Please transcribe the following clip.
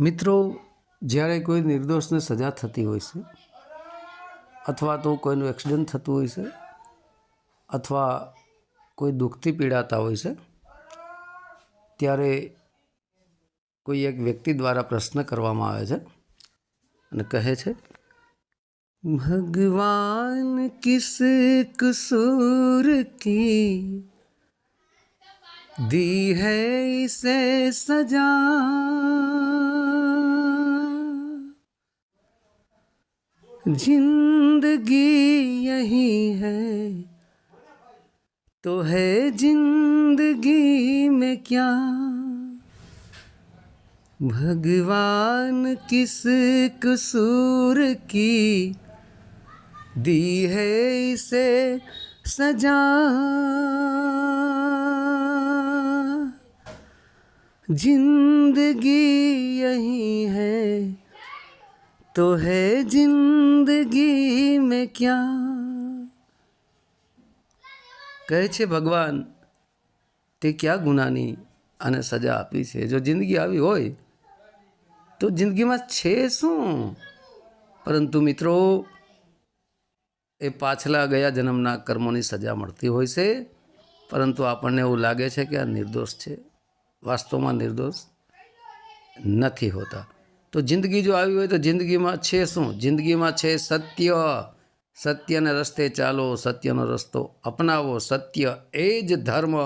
મિત્રો, જ્યારે કોઈ નિર્દોષને સજા થતી હોય છે, અથવા તો કોઈનું એક્સિડન્ટ થતું હોય છે, અથવા કોઈ દુઃખથી પીડાતા હોય છે, ત્યારે કોઈ એક વ્યક્તિ દ્વારા પ્રશ્ન કરવામાં આવે છે અને કહે છે, ભગવાન કિસ કસૂર કી? દી હૈ સે સજા ज़िंदगी यही है। तो है ज़िंदगी में क्या? भगवान किस कसूर की दी है इसे सजा? ज़िंदगी यही है। तो है જિંદગી મેં ક્યાં કહે છે ભગવાન તે ક્યાં ગુનાની અને સજા આપી છે? જો જિંદગી આવી હોય, તો જિંદગીમાં છે શું? પરંતુ મિત્રો, એ પાછલા ગયા જન્મના કર્મોની સજા મળતી હોય છે, પરંતુ આપણને એવું લાગે છે કે આ નિર્દોષ છે. વાસ્તવમાં નિર્દોષ નથી હોતા. તો જિંદગી જો આવી હોય તો જિંદગીમાં છે શું? જિંદગીમાં છે સત્ય. સત્યને રસ્તે ચાલો, સત્યનો રસ્તો અપનાવો. સત્ય એ જ ધર્મ.